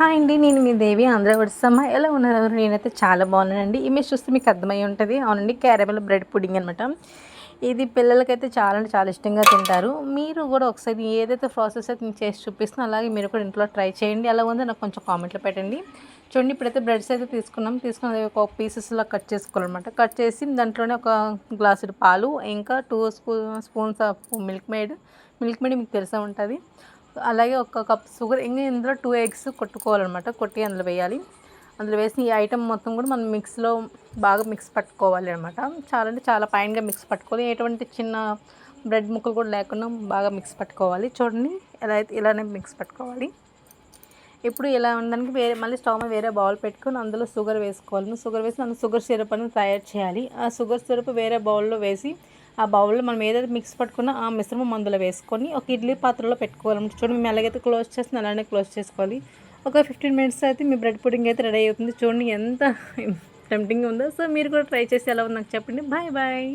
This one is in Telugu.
హాయ్ అండి నేను మీ దేవి ఆంధ్ర వడిసమ్మ ఎలా ఉన్నారు నేనైతే చాలా బాగున్నానండి. ఇమేజ్ చూస్తే మీకు అర్థమై ఉంటుంది. అవునండి క్యారమెల్ బ్రెడ్ పుడింగ్ అనమాట ఇది పిల్లలకైతే చాలా అంటే చాలా ఇష్టంగా తింటారు. మీరు కూడా ఒకసారి ఏదైతే ప్రాసెస్ అయితే నేను చేసి చూపిస్తున్నా అలాగే మీరు కూడా ఇంట్లో ట్రై చేయండి. అలా ఉందో నాకు కొంచెం కామెంట్లో పెట్టండి. చూడండి ఇప్పుడైతే బ్రెడ్స్ అయితే తీసుకున్నాం. తీసుకుని అది ఒక పీసెస్లో కట్ చేసుకోవాలన్నమాట. కట్ చేసి దాంట్లోనే ఒక గ్లాసుడు పాలు ఇంకా two spoo spoons of Milkmaid Milkmaid మీకు తెలిసే ఉంటుంది. అలాగే ఒక కప్ షుగర్ ఇంకా ఇందులో టూ ఎగ్స్ కొట్టుకోవాలన్నమాట. కొట్టి అందులో వేయాలి. అందులో వేసి ఈ ఐటమ్ మొత్తం కూడా మనం మిక్స్లో బాగా మిక్స్ పట్టుకోవాలి అనమాట చాలా అంటే చాలా ఫైన్గా మిక్స్ పట్టుకోవాలి. ఎటువంటి చిన్న బ్రెడ్ ముక్కలు కూడా లేకుండా బాగా మిక్స్ పట్టుకోవాలి. చూడండి ఎలా అయితే ఇలానే మిక్స్ పట్టుకోవాలి. ఇప్పుడు ఇలా ఉండడానికి వేరే మళ్ళీ స్టవ్ మీద వేరే బౌల్ పెట్టుకొని అందులో షుగర్ వేసుకోవాలి. షుగర్ వేసి అందులో షుగర్ సిరప్ అనేది తయారు చేయాలి. ఆ షుగర్ సిరప్ వేరే బౌల్లో వేసి ఆ బౌల్లో మనం ఏదైతే మిక్స్ పట్టుకున్నా ఆ మిశ్రమం అందులో వేసుకొని ఒక ఇడ్లీ పాత్రలో పెట్టుకోవాలి. చూడండి మేము ఎలాగైతే క్లోజ్ చేస్తుంది అలానే క్లోజ్ చేసుకోవాలి. ఒక ఫిఫ్టీన్ మినిట్స్ అయితే మీ బ్రెడ్ పుడింగ్ అయితే రెడీ అవుతుంది. చూడండి ఎంత టెంప్టింగ్ ఉందో. సో మీరు కూడా ట్రై చేసి ఎలా ఉందో నాకు చెప్పండి. Bye bye